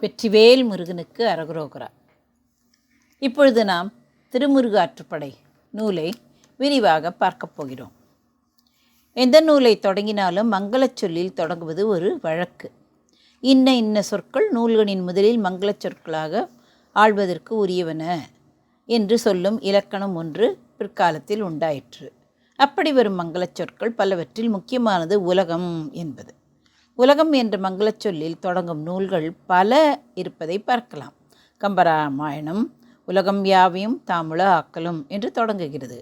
வெற்றிவேல் முருகனுக்கு அரகுரோகரா. இப்பொழுது நாம் திருமுருகாற்றுப்படை நூலை விரிவாக பார்க்கப் போகிறோம். எந்த நூலை தொடங்கினாலும் மங்களச் சொல்லில் தொடங்குவது ஒரு வழக்கு. இன்ன இன்ன சொற்கள் நூல்களின் முதலில் மங்களச் சொற்களாக ஆள்வதற்கு உரியவன என்று சொல்லும் இலக்கணம் ஒன்று பிற்காலத்தில் உண்டாயிற்று. அப்படி வரும் மங்களச் சொற்கள் பலவற்றில் முக்கியமானது உலகம் என்பது. உலகம் என்ற மங்களச் சொல்லில் தொடங்கும் நூல்கள் பல இருப்பதை பார்க்கலாம். கம்பராமாயணம் உலகம் யாவையும் தாமுல ஆக்கலும் என்று தொடங்குகிறது.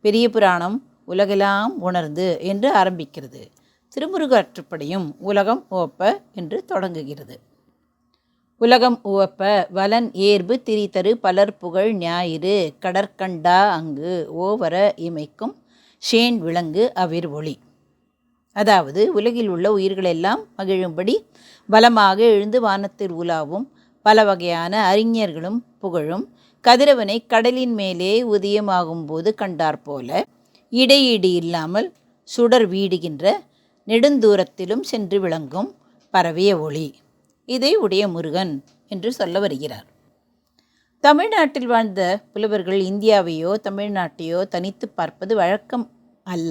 பெரிய புராணம் உலகெல்லாம் உணர்ந்து என்று ஆரம்பிக்கிறது. திருமுருகாற்றுப்படையும் உலகம் ஓப்ப என்று தொடங்குகிறது. உலகம் உவப்ப வலன் ஏர்பு திரிதரு பலர் புகழ் ஞாயிறு கடற்கண்டா அங்கு ஓவர இமைக்கும் ஷேன் விலங்கு அவிர் ஒளி. அதாவது உலகில் உள்ள உயிர்களெல்லாம் மகிழும்படி பலமாக எழுந்து வானத்தில் உலாவும் பல வகையான அறிஞர்களும் புகழும் கதிரவனை கடலின் மேலே உதயமாகும் போது கண்டார் போல இடையீடு இல்லாமல் சுடர் வீடுகின்ற நெடுந்தூரத்திலும் சென்று விளங்கும் பரவிய ஒளி. இதை உடைய முருகன் என்று சொல்ல வருகிறார். தமிழ்நாட்டில் வாழ்ந்த புலவர்கள் இந்தியாவையோ தமிழ்நாட்டையோ தனித்து பார்ப்பது வழக்கம் அல்ல.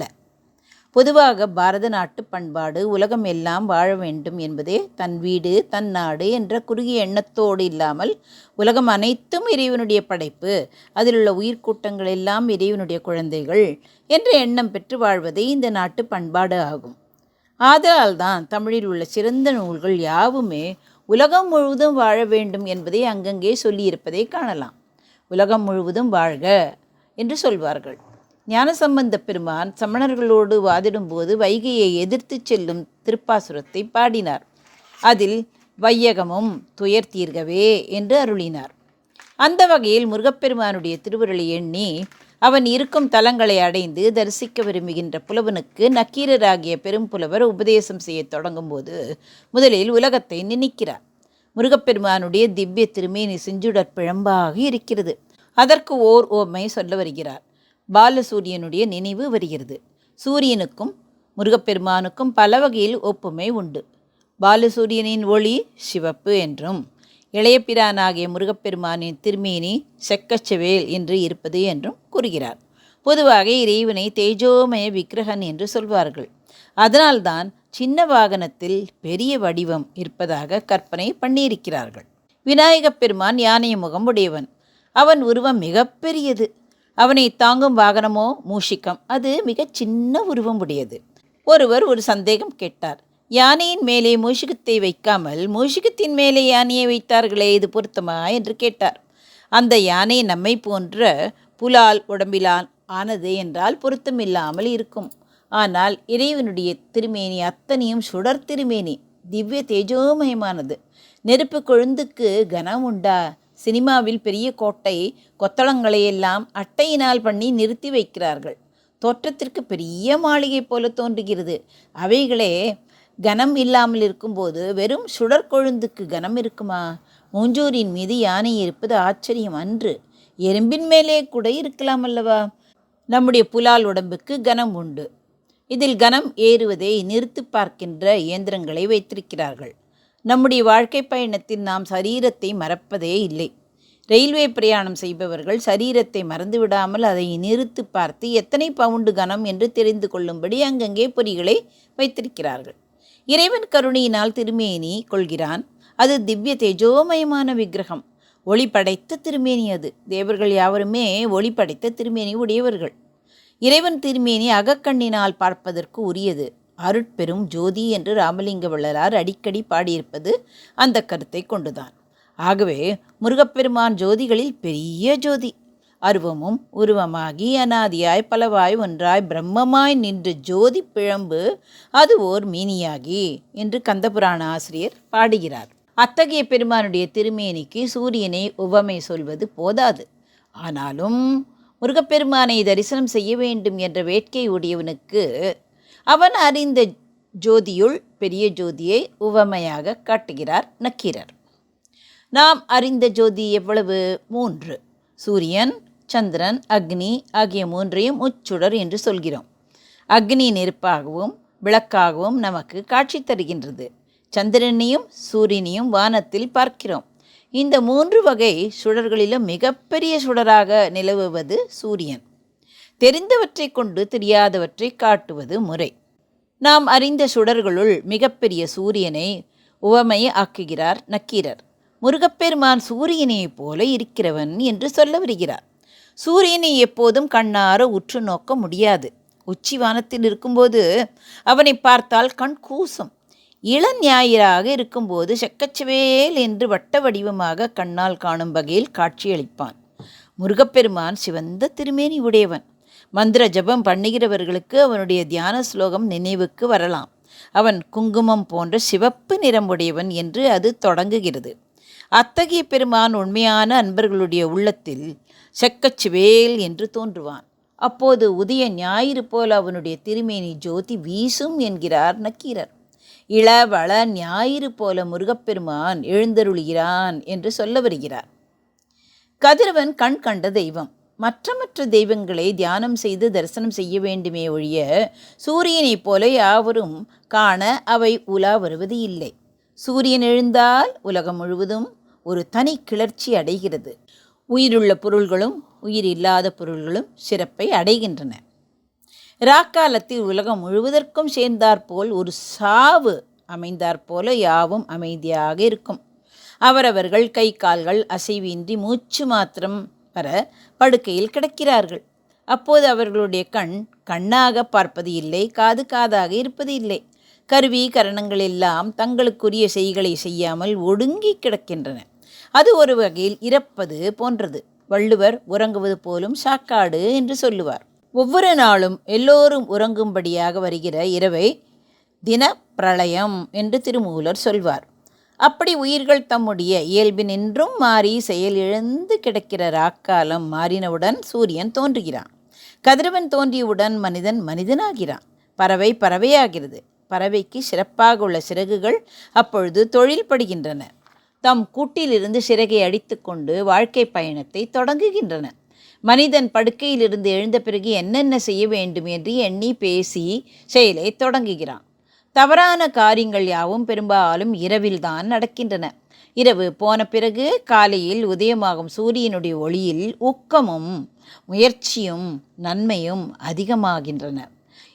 பொதுவாக பாரத நாட்டு பண்பாடு உலகம் எல்லாம் வாழ வேண்டும் என்பதே தன் வீடு தன் நாடு என்ற குறுகிய எண்ணத்தோடு இல்லாமல் உலகம் அனைத்தும் இறைவனுடைய படைப்பு. அதிலுள்ள உயிர்க்கூட்டங்கள் எல்லாம் இறைவனுடைய குழந்தைகள் என்ற எண்ணம் பெற்று வாழ்வதே இந்த நாட்டு பண்பாடு ஆகும். ஆதலால்தான் தமிழில் உள்ள சிறந்த நூல்கள் யாவுமே உலகம் முழுவதும் வாழ வேண்டும் என்பதை அங்கங்கே சொல்லியிருப்பதை காணலாம். உலகம் முழுவதும் வாழ்க என்று சொல்வார்கள். ஞானசம்பந்த பெருமான் சமணர்களோடு வாதிடும்போது வைகையை எதிர்த்து செல்லும் திருப்பாசுரத்தை பாடினார். அதில் வையகமும் துயர் தீர்கவே என்று அருளினார். அந்த வகையில் முருகப்பெருமானுடைய திருவுருளை எண்ணி அவன் இருக்கும் தலங்களை அடைந்து தரிசிக்க விரும்புகின்ற புலவனுக்கு நக்கீரராகிய பெரும் புலவர் உபதேசம் செய்யத் தொடங்கும்போது முதலில் உலகத்தை நினைக்கிறார். முருகப்பெருமானுடைய திவ்ய திருமேனி செஞ்சுடற் பிழம்பாக இருக்கிறது. அதற்கு ஓர் ஓமை சொல்ல வருகிறார். பாலசூரியனுடைய நினைவு வருகிறது. சூரியனுக்கும் முருகப்பெருமானுக்கும் பல வகையில் ஒப்புமை உண்டு. பாலசூரியனின் ஒளி சிவப்பு என்றும் இளையபிரானாகிய முருகப்பெருமானின் திருமேனி செக்கச்சவேல் என்று இருப்பது என்றும் கூறுகிறார். பொதுவாக இறைவனை தேஜோமய விக்கிரகன் என்று சொல்வார்கள். அதனால்தான் சின்ன வாகனத்தில் பெரிய வடிவம் இருப்பதாக கற்பனை பண்ணியிருக்கிறார்கள். விநாயகப் பெருமான் யானை முகம் உடையவன். அவன் உருவம் மிகப்பெரியது. அவனை தாங்கும் வாகனமோ மூஷிக்கம். அது மிகச் சின்ன உருவம் உடையது ஒருவர் ஒரு சந்தேகம் கேட்டார். யானையின் மேலே மூஷிகத்தை வைக்காமல் மூஷிகத்தின் மேலே யானையை வைத்தார்களே இது பொருத்தமா? என்று கேட்டார். அந்த யானை நம்மை போன்ற புலால் உடம்பிலால் ஆனது என்றால் பொருத்தமில்லாமல் இருக்கும். ஆனால் இறைவனுடைய திருமேனி அத்தனையும் சுடர் திருமேனி. திவ்ய தேஜோமயமானது. நெருப்பு கொழுந்துக்கு கனம் உண்டா சினிமாவில் பெரிய கோட்டை கொத்தளங்களையெல்லாம் அட்டையினால் பண்ணி நிறுத்தி வைக்கிறார்கள். தோற்றத்திற்கு பெரிய மாளிகை போல தோன்றுகிறது. அவைகளே கனம் இல்லாமல் இருக்கும்போது வெறும் சுடர் கொழுந்துக்கு கனம் இருக்குமா? மூஞ்சூரின் மீது யானை இருப்பது ஆச்சரியம் அன்று. எறும்பின் மேலே கூட இருக்கலாம் அல்லவா? நம்முடைய புலால் உடம்புக்கு கனம் உண்டு. இதில் கனம் ஏறுவதை நிறுத்து பார்க்கின்ற இயந்திரங்களை வைத்திருக்கிறார்கள். நம்முடைய வாழ்க்கை பயணத்தில் நாம் சரீரத்தை மறப்பதே இல்லை. ரயில்வே பிரயாணம் செய்பவர்கள் சரீரத்தை மறந்துவிடாமல் அதை நிறுத்து பார்த்து எத்தனை பவுண்டு கனம் என்று தெரிந்து கொள்ளும்படி அங்கங்கே பொறிகளை வைத்திருக்கிறார்கள். இறைவன் கருணையினால் திருமேனி கொள்கிறான். அது திவ்ய தேஜோமயமான விக்கிரகம். ஒளி படைத்த திருமேனி அது. தேவர்கள் யாவருமே ஒளி படைத்த திருமேனி உடையவர்கள். இறைவன் திருமேனி அகக்கண்ணினால் பார்ப்பதற்கு உரியது. அருட்பெரும் ஜோதி என்று ராமலிங்க வள்ளலார் அடிக்கடி பாடியிருப்பது அந்த கருத்தை கொண்டுதான். ஆகவே முருகப்பெருமான் ஜோதிகளில் பெரிய ஜோதி. அருவமும் உருவமாகி அனாதியாய் பலவாய் ஒன்றாய் பிரம்மமாய் நின்று ஜோதி பிழம்பு அது ஓர் மீனியாகி என்று கந்தபுராண ஆசிரியர் பாடுகிறார். அத்தகைய பெருமானுடைய திருமேனிக்கு சூரியனை உவமை சொல்வது போதாது. ஆனாலும் முருகப்பெருமானை தரிசனம் செய்ய வேண்டும் என்ற வேட்கை உடையவனுக்கு அவன் அறிந்த ஜோதியுள் பெரிய ஜோதியை உவமையாக காட்டுகிறார் நக்கீரர். நாம் அறிந்த ஜோதி எவ்வளவு? மூன்று. சூரியன் சந்திரன் அக்னி ஆகிய மூன்றையும் உச்சுடர் என்று சொல்கிறோம். அக்னி நெருப்பாகவும் விளக்காகவும் நமக்கு காட்சி தருகின்றது. சந்திரனையும் சூரியனையும் வானத்தில் பார்க்கிறோம். இந்த மூன்று வகை சுடர்களிலும் மிகப்பெரிய சுடராக நிலவுவது சூரியன். தெரிந்தவற்றை கொண்டு தெரியாதவற்றை காட்டுவது முறை. நாம் அறிந்த சுடர்களுள் மிகப்பெரிய சூரியனை உவமை ஆக்குகிறார் நக்கீரர். முருகப்பெருமான் சூரியனைப் போல இருக்கிறவன் என்று சொல்ல வருகிறார். சூரியனை எப்போதும் கண்ணார உற்று நோக்க முடியாது. உச்சி வானத்தில் இருக்கும்போது அவனை பார்த்தால் கண் கூசும். இளஞாயிறாக இருக்கும்போது செக்கச்சவேல் என்று வட்ட வடிவமாக கண்ணால் காணும் வகையில் காட்சியளிப்பான். முருகப்பெருமான் சிவந்த திருமேனி உடையவன். மந்திர ஜபம் பண்ணுகிறவர்களுக்கு அவனுடைய தியான ஸ்லோகம் நினைவுக்கு வரலாம். அவன் குங்குமம் போன்ற சிவப்பு நிறம் உடையவன் என்று அது தொடங்குகிறது. அத்தகைய பெருமான் உண்மையான அன்பர்களுடைய உள்ளத்தில் செக்கச்சுவேல் என்று தோன்றுவான். அப்போது உதய ஞாயிறு போல அவனுடைய திருமேனி ஜோதி வீசும் என்கிறார் நக்கீரர். இளவள ஞாயிறு போல முருகப்பெருமான் எழுந்தருளுகிறான் என்று சொல்ல வருகிறார். கதிரவன் கண் கண்ட தெய்வம். மற்ற மற்ற தெய்வங்களை தியானம் செய்து தரிசனம் செய்ய வேண்டுமே ஒழிய சூரியனைப் போல யாவரும் காண அவை உலா வருவது இல்லை. சூரியன் எழுந்தால் உலகம் முழுவதும் ஒரு தனி கிளர்ச்சி அடைகிறது. உயிருள்ள பொருள்களும் உயிர் இல்லாத பொருள்களும் சிறப்பை அடைகின்றன. ராக்காலத்தில் உலகம் முழுவதற்கும் சேர்ந்தாற்போல் ஒரு சாவு அமைந்தாற்போல யாவும் அமைதியாக இருக்கும். அவரவர்கள் கை கால்கள் அசைவின்றி மூச்சு மாத்திரம் வர படுக்கையில் கிடக்கிறார்கள். அப்போது அவர்களுடைய கண் கண்ணாக பார்ப்பது இல்லை காது காதாக இருப்பது இல்லை. கருவி கரணங்கள் எல்லாம் தங்களுக்குரிய செய்களை செய்யாமல் ஒடுங்கி கிடக்கின்றன. அது ஒரு வகையில் இறப்பது போன்றது. வள்ளுவர் உறங்குவது போலும் சாக்காடு என்று சொல்லுவார். ஒவ்வொரு நாளும் எல்லோரும் உறங்கும்படியாக வருகிற இரவை தின பிரளயம் என்று திருமூலர் சொல்வார். அப்படி உயிர்கள் தம்முடைய இயல்பினின்றும் மாறி செயலிழந்து கிடக்கிற ராக்காலம் மாறினவுடன் சூரியன் தோன்றுகிறான். கதிரவன் தோன்றியவுடன் மனிதன் மனிதனாகிறான். பறவை பறவையாகிறது. பறவைக்கு சிறப்பாக உள்ள சிறகுகள் அப்பொழுது தொழில் படுகின்றன தம் கூட்டிலிருந்து சிறகை அடித்துக்கொண்டு வாழ்க்கை பயணத்தை தொடங்குகின்றன. மனிதன் படுக்கையிலிருந்து எழுந்த பிறகு என்னென்ன செய்ய வேண்டும் என்று எண்ணி பேசி செயலை தொடங்குகிறான். தவறான காரியங்கள் யாவும் பெரும்பாலும் இரவில்தான் நடக்கின்றன. இரவு போன பிறகு காலையில் உதயமாகும் சூரியனுடைய ஒளியில் ஊக்கமும் முயற்சியும் நன்மையும் அதிகமாகின்றன.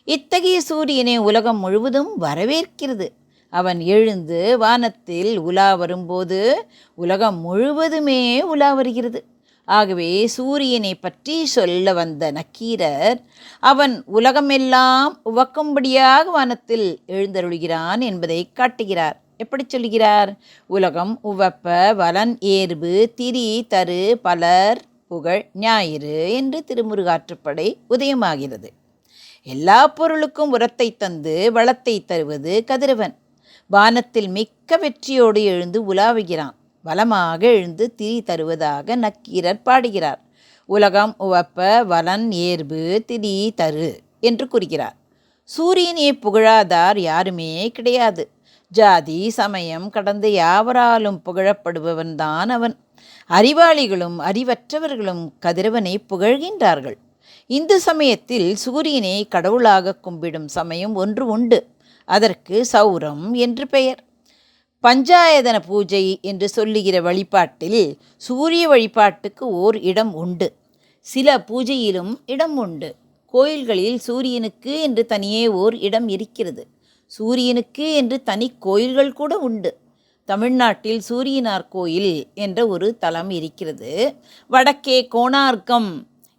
இத்தகைய சூரியனை உலகம் முழுவதும் வரவேற்கிறது. அவன் எழுந்து வானத்தில் உலா வரும்போது உலகம் முழுவதுமே உலா வருகிறது. ஆகவே சூரியனை பற்றி சொல்ல வந்த நக்கீரர் அவன் உலகமெல்லாம் உவக்கும்படியாக வானத்தில் எழுந்தருளுகிறான் என்பதை காட்டுகிறார். எப்படி சொல்கிறார்? உலகம் உவப்ப வலன் ஏர்பு திரி தரு பலர் புகழ் ஞாயிறு என்று திருமுருகாற்றுப்படை உதயமாகிறது. எல்லா பொருளுக்கும் உரத்தை தந்து வளத்தை தருவது கதிரவன். வானத்தில் மிக்க வெற்றியோடு எழுந்து உலாவுகிறான். வளமாக எழுந்து திரி தருவதாக நக்கீரர் பாடுகிறார். உலகம் உவப்ப வலன் ஏர்பு திரி தரு என்று கூறுகிறார். சூரியனை புகழாதார் யாருமே கிடையாது. ஜாதி சமயம் கடந்த யாவராலும் புகழப்படுபவன்தான் அவன். அறிவாளிகளும் அறிவற்றவர்களும் கதிரவனை புகழ்கின்றார்கள். இந்து சமயத்தில் சூரியனை கடவுளாக கும்பிடும் சமயம் ஒன்று உண்டு. அதற்கு சௌரம் என்று பெயர். பஞ்சாயதன பூஜை என்று சொல்லுகிற வழிபாட்டில் சூரிய வழிபாட்டுக்கு ஓர் இடம் உண்டு. சில பூஜையிலும் இடம் உண்டு. கோயில்களில் சூரியனுக்கு என்று தனியே ஓர் இடம் இருக்கிறது. சூரியனுக்கு என்று தனி கோயில்கள் கூட உண்டு. தமிழ்நாட்டில் சூரியனார் கோயில் என்ற ஒரு தலம் இருக்கிறது. வடக்கே கோணார்க்கம்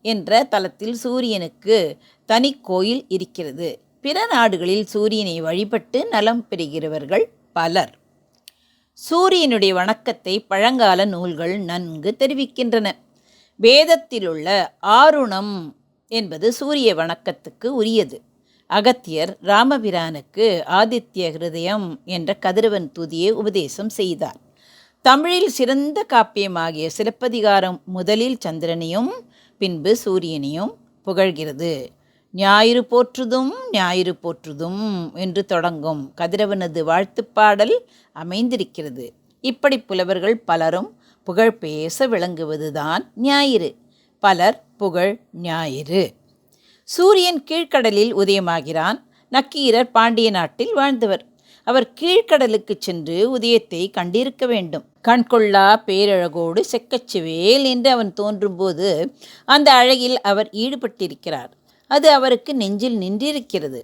என்ற தலத்தில் சூரியனுக்கு தனி கோயில் இருக்கிறது. பிற நாடுகளில் சூரியனை வழிபட்டு நலம் பெறுகிறவர்கள் பலர். சூரியனுடைய வணக்கத்தை பழங்கால நூல்கள் நன்கு தெரிவிக்கின்றன. வேதத்திலுள்ள ஆருணம் என்பது சூரிய வணக்கத்துக்கு உரியது. அகத்தியர் ராமபிரானுக்கு ஆதித்ய ஹிருதயம் என்ற கதிரவன் துதியை உபதேசம் செய்தார். தமிழில் சிறந்த காப்பியமாகிய சிலப்பதிகாரம் முதலில் சந்திரனையும் பின்பு சூரியனையும் புகழ்கிறது. ஞாயிறு போற்றுதும் ஞாயிறு போற்றுதும் என்று தொடங்கும் கதிரவனது வாழ்த்துப்பாடல் அமைந்திருக்கிறது. இப்படி புலவர்கள் பலரும் புகழ் பேச விளங்குவதுதான் ஞாயிறு. பலர் புகழ் ஞாயிறு. சூரியன் கீழ்க்கடலில் உதயமாகிறான். நக்கீரர் பாண்டிய நாட்டில் வாழ்ந்தவர். அவர் கீழ்க்கடலுக்கு சென்று உதயத்தை கண்டிருக்க வேண்டும். கண்கொள்ளா பேரழகோடு செக்கச்சிவேல் என்று அவன் தோன்றும்போது அந்த அழகில் அவர் ஈடுபட்டிருக்கிறார். அது அவருக்கு நெஞ்சில் நின்றிருக்கிறது.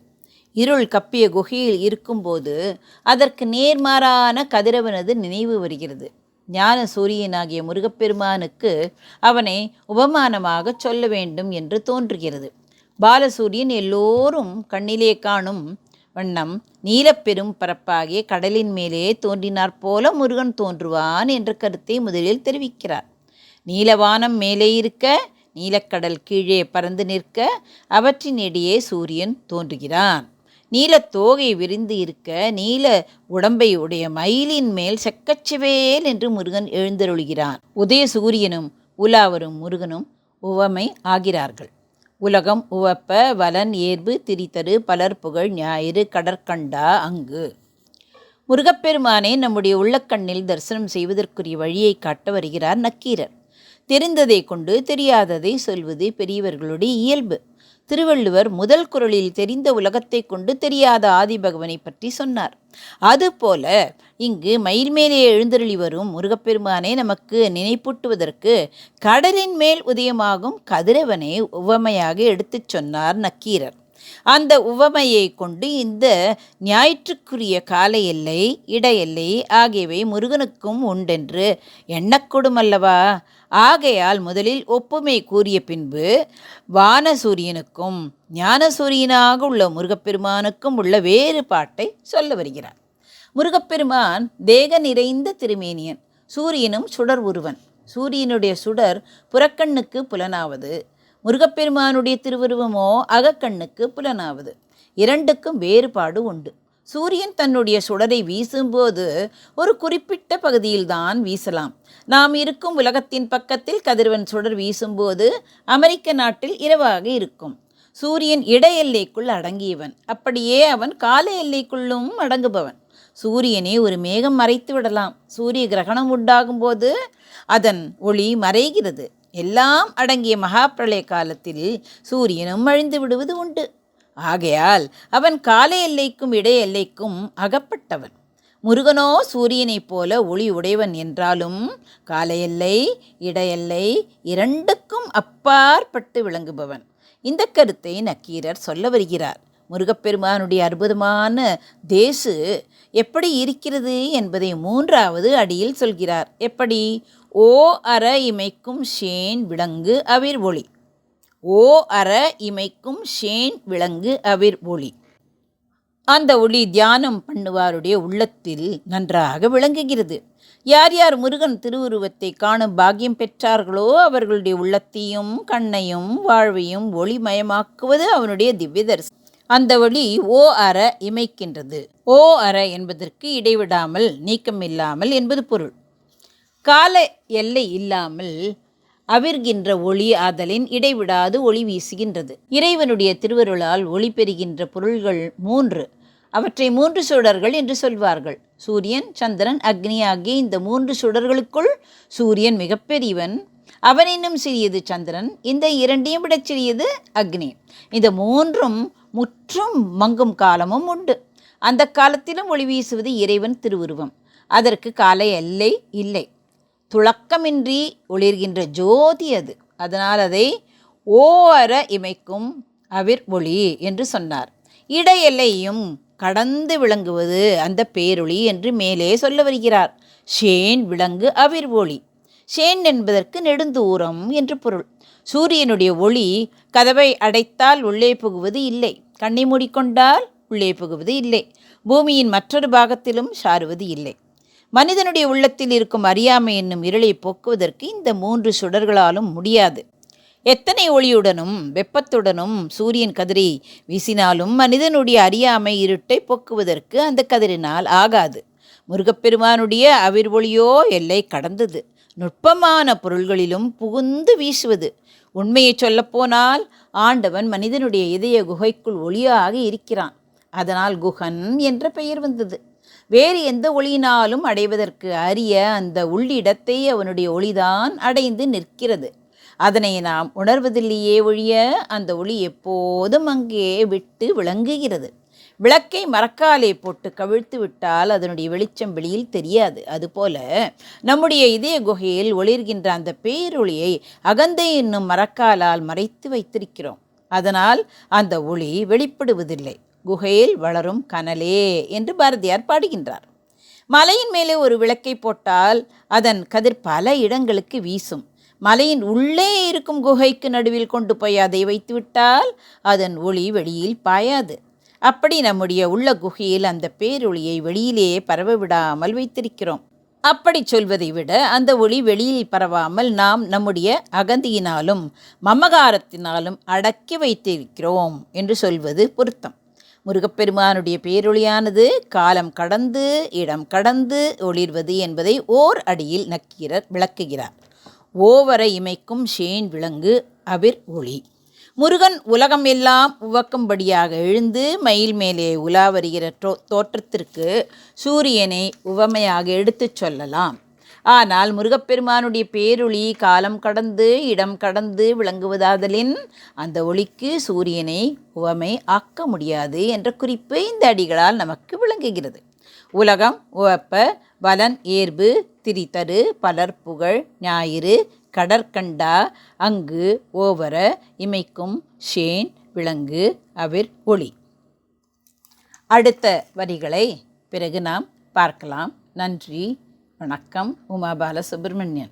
இருள் கப்பிய குகையில் இருக்கும்போது அதற்கு நேர்மாறான கதிரவனது நினைவு வருகிறது. ஞான சூரியனாகிய முருகப்பெருமானுக்கு அவனை உபமானமாக சொல்ல வேண்டும் என்று தோன்றுகிறது. பாலசூரியன் எல்லோரும் கண்ணிலே காணும் வண்ணம் நீலப்பெரும் பரப்பாகிய கடலின் மேலே தோன்றினார் போல முருகன் தோன்றுவான் என்ற கருத்தை முதலில் தெரிவிக்கிறார். நீலவானம் மேலே இருக்க நீலக்கடல் கீழே பறந்து நிற்க அவற்றினிடையே சூரியன் தோன்றுகிறான். நீலத்தோகை விரிந்து இருக்க நீல உடம்பை உடைய மயிலின் மேல் செக்கச்சிவேல் என்று முருகன் எழுந்தருளுகிறான். உதய சூரியனும் உலாவரும் முருகனும் உவமை ஆகிறார்கள். உலகம் உவப்ப வலன் ஏர்பு திரித்தரு பலர் புகழ் ஞாயிறு கடற்கண்டா அங்கு. முருகப்பெருமானை நம்முடைய உள்ளக்கண்ணில் தரிசனம் செய்வதற்குரிய வழியை காட்ட வருகிறார் நக்கீரர். தெரிந்ததை கொண்டு தெரியாததை சொல்வது பெரியவர்களுடைய இயல்பு. திருவள்ளுவர் முதல் குரலில் தெரிந்த உலகத்தை கொண்டு தெரியாத ஆதிபகவனை பற்றி சொன்னார். அதுபோல இங்கு மயில் மேலே எழுந்தருளி வரும் முருகப்பெருமானை நமக்கு நினைப்பூட்டுவதற்கு கடலின் மேல் உதயமாகும் கதிரவனை உவமையாக எடுத்துச் சொன்னார் நக்கீரர். அந்த உவமையை கொண்டு இந்த ஞாயிற்றுக்குரிய கால எல்லை இட எல்லை ஆகியவை முருகனுக்கும் உண்டென்று எண்ணக்கூடுமல்லவா ஆகையால் முதலில் ஒப்புமை கூறிய பின்பு வானசூரியனுக்கும் ஞானசூரியனாக உள்ள முருகப்பெருமானுக்கும் உள்ள வேறுபாட்டை சொல்ல வருகிறார். முருகப்பெருமான் தேக நிறைந்த திருமேனியன் சூரியனும் சுடர் ஒருவன். சூரியனுடைய சுடர் புறக்கண்ணுக்கு புலனாவது முருகப்பெருமானுடைய திருவுருவமோ அகக்கண்ணுக்கு புலனாவது. இரண்டுக்கும் வேறுபாடு உண்டு. சூரியன் தன்னுடைய சுடரை வீசும்போது ஒரு குறிப்பிட்ட பகுதியில்தான் வீசலாம். நாம் இருக்கும் உலகத்தின் பக்கத்தில் கதிர்வன் சுடர் வீசும்போது அமெரிக்க நாட்டில் இரவாக இருக்கும். சூரியன் இட எல்லைக்குள் அடங்கியவன். அப்படியே அவன் கால எல்லைக்குள்ளும் அடங்குபவன். சூரியனை ஒரு மேகம் மறைத்து விடலாம். சூரிய கிரகணம் உண்டாகும் போது அதன் ஒளி மறைகிறது. எல்லாம் அடங்கிய மகாப்பிரளய காலத்தில் சூரியனும் அழிந்து விடுவது உண்டு. ஆகையால் அவன் கால எல்லைக்கும் இடை எல்லைக்கும் அகப்பட்டவன். முருகனோ சூரியனைப் போல ஒளி உடையவன் என்றாலும் கால எல்லை இடையெல்லை இரண்டுக்கும் அப்பாற்பட்டு விளங்குபவன். இந்த கருத்தை நக்கீரர் சொல்ல வருகிறார். முருகப்பெருமானுடைய அற்புதமான தேசு எப்படி இருக்கிறது என்பதை மூன்றாவது அடியில் சொல்கிறார். எப்படி? ஓ அற இமைக்கும் ஷேன் விலங்கு அவிர் ஒளி. ஓ அற இமைக்கும் ஷேன் விலங்கு அவிர் ஒளி. அந்த ஒளி தியானம் பண்ணுவாருடைய உள்ளத்தில் நன்றாக விளங்குகிறது. யார் யார் முருகன் திருவுருவத்தை காணும் பாக்கியம் பெற்றார்களோ அவர்களுடைய உள்ளத்தையும் கண்ணையும் வாழ்வையும் ஒளிமயமாக்குவது அவனுடைய திவ்ய தரிசனம். அந்த ஒளி ஓ அற இமைக்கின்றது. ஓ அற என்பதற்கு இடைவிடாமல் நீக்கமில்லாமல் என்பது பொருள். கால எல்லை இல்லாமல் அவிர்கின்ற ஒளி ஆதலின் இடைவிடாது ஒளி வீசுகின்றது. இறைவனுடைய திருவருளால் ஒளி பெறுகின்ற பொருள்கள் மூன்று. அவற்றை மூன்று சுடர்கள் என்று சொல்வார்கள். சூரியன் சந்திரன் அக்னி ஆகிய இந்த மூன்று சுடர்களுக்குள் சூரியன் மிகப்பெரியவன் அவனினும் சிறியது சந்திரன் இந்த இரண்டையும் விடச் சிறியது அக்னி. இந்த மூன்றும் முற்றும் மங்கும் காலமும் உண்டு. அந்த காலத்திலும் ஒளி வீசுவது இறைவன் திருவுருவம். அதற்கு கால எல்லை இல்லை. துளக்கமின்றி ஒளிர்கின்ற ஜோதி அது. அதனால் அதை ஓ அற இமைக்கும் அவிர் ஒளி என்று சொன்னார். இடையெல்லையும் கடந்து விளங்குவது அந்த பேரொளி என்று மேலே சொல்ல வருகிறார். ஷேன் விளங்கு அவிர் ஒளி. ஷேன் என்பதற்கு நெடுந்தூரம் என்று பொருள். சூரியனுடைய ஒளி கதவை அடைத்தால் உள்ளே புகுவது இல்லை. கண்ணை மூடிக்கொண்டால் உள்ளே புகுவது இல்லை. பூமியின் மற்றொரு பாகத்திலும் சாருவது இல்லை. மனிதனுடைய உள்ளத்தில் இருக்கும் அறியாமை என்னும் இருளை போக்குவதற்கு இந்த மூன்று சுடர்களாலும் முடியாது. எத்தனை ஒளியுடனும் வெப்பத்துடனும் சூரியன் கதிரை வீசினாலும் மனிதனுடைய அறியாமை இருட்டை போக்குவதற்கு அந்த கதிரினால் ஆகாது. முருகப்பெருமானுடைய அவிர் ஒளியோ எல்லை கடந்தது. நுட்பமான பொருள்களிலும் புகுந்து வீசுவது. உண்மையை சொல்லப்போனால் ஆண்டவன் மனிதனுடைய இதய குகைக்குள் ஒளியாக இருக்கிறான். அதனால் குகன் என்ற பெயர் வந்தது. வேறு எந்த ஒளியினாலும் அடைவதற்கு அரிய அந்த உள்ளிடத்தை அவனுடைய ஒளிதான் அடைந்து நிற்கிறது. அதனை நாம் உணர்வதில்லையே ஒழிய அந்த ஒளி எப்போதும் அங்கே விட்டு விளங்குகிறது. விளக்கை மரக்காலே போட்டு கவிழ்த்து விட்டால் அதனுடைய வெளிச்சம் வெளியில் தெரியாது. அதுபோல நம்முடைய இதய குகையில் ஒளிர்கின்ற அந்த பேரொளியை அகந்தை என்னும் மரக்காலால் மறைத்து வைத்திருக்கிறோம். அதனால் அந்த ஒளி வெளிப்படுவதில்லை. குகையில் வளரும் கனலே என்று பாரதியார் பாடுகின்றார். மலையின் மேலே ஒரு விளக்கை போட்டால் அதன் கதிர் பல இடங்களுக்கு வீசும். மலையின் உள்ளே இருக்கும் குகைக்கு நடுவில் கொண்டு போய் அதை வைத்துவிட்டால் அதன் ஒளி வெளியில் பாயாது. அப்படி நம்முடைய உள்ள குகையில் அந்த பேரொளியை வெளியிலேயே பரவ விடாமல் வைத்திருக்கிறோம். அப்படி சொல்வதை விட அந்த ஒளி வெளியில் பரவாமல் நாம் நம்முடைய அகந்தியினாலும் மமகாரத்தினாலும் அடக்கி வைத்திருக்கிறோம் என்று சொல்வது பொருத்தம். முருகப்பெருமானுடைய பேரொளியானது காலம் கடந்து இடம் கடந்து ஒளிர்வது என்பதை ஓர் அடியில் நக்கீரர் விளக்குகிறார். ஓவர இமைக்கும் ஷேன் விலங்கு அவிர் ஒளி. முருகன் உலகம் எல்லாம் உவக்கும்படியாக எழுந்து மயில் மேலே உலா வருகிற தோ தோற்றத்திற்கு சூரியனை உவமையாக எடுத்துச் சொல்லலாம். ஆனால் முருகப்பெருமானுடைய பேரொளி காலம் கடந்து இடம் கடந்து விளங்குவதாதலின் அந்த ஒளிக்கு சூரியனை உவமை ஆக்க முடியாது என்ற குறிப்பு இந்த அடிகளால் நமக்கு விளங்குகிறது. உலகம் உவப்ப வலன் ஏர்பு திரிதரு பலர் புகழ் ஞாயிறு கடற்கண்டா அங்கு ஓவர இமைக்கும் ஷேன் விலங்கு அவிர் ஒளி. அடுத்த வரிகளை பிறகு நாம் பார்க்கலாம். நன்றி. வணக்கம். உமா பாலசுப்ரமணியன்.